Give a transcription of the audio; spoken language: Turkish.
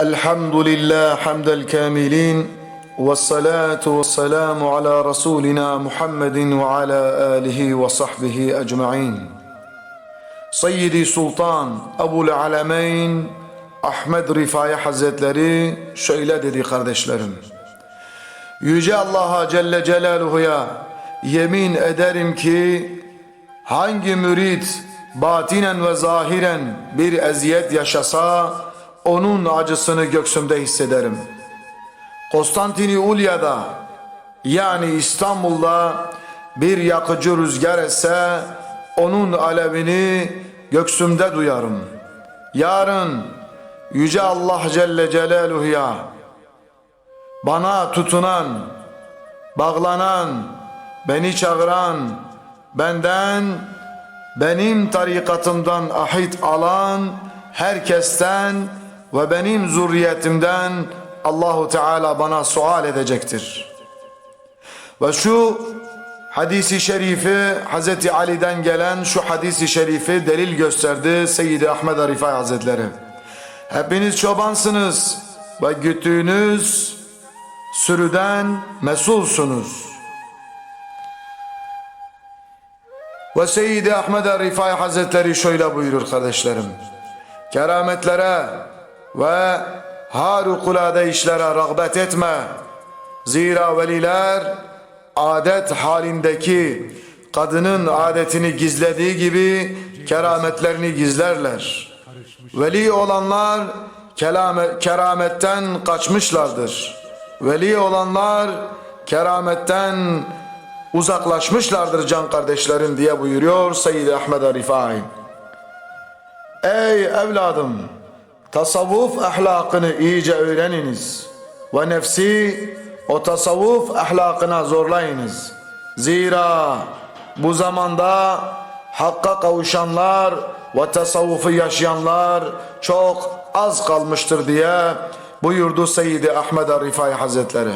الحمد لله حمد الكاملين والصلاة والسلام على رسولنا محمد وعلى آله وصحبه أجمعين Seyyidi Sultan Ebul Alemeyn Ahmet Rifai Hazretleri şöyle dedi kardeşlerim. Yüce Allah'a Celle Celaluhu'ya yemin ederim ki hangi mürit batinen ve zahiren bir eziyet yaşasa onun acısını göksümde hissederim. Konstantini Ulya'da yani İstanbul'da bir yakıcı rüzgar etse onun alevini göksümde duyarım. Yarın Yüce Allah Celle Celaluhu'ya bana tutunan, bağlanan, beni çağıran, benden, benim tarikatımdan ahit alan herkesten ve benim zürriyetimden Allahu Teala bana sual edecektir. Ve şu hadisi şerifi Hazreti Ali'den gelen şu hadisi şerifi delil gösterdi Seyyidi Ahmed Arifai Hazretleri. Hepiniz çobansınız ve güttüğünüz sürüden mesulsunuz. Ve Seyyidi Ahmed Rifai Hazretleri şöyle buyurur kardeşlerim. Kerametlere ve harikulade işlere rağbet etme. Zira veliler adet halindeki kadının adetini gizlediği gibi kerametlerini gizlerler. Veli olanlar kerametten kaçmışlardır. Veli olanlar kerametten uzaklaşmışlardır can kardeşlerim diye buyuruyor Seyyid Ahmed Rifai. Ey evladım tasavvuf ahlakını iyice öğreniniz ve nefsi o tasavvuf ahlakına zorlayınız. Zira bu zamanda hakka kavuşanlar ve tasavvufu yaşayanlar çok az kalmıştır diye buyurdu Seyyidi Ahmed Rifai Hazretleri.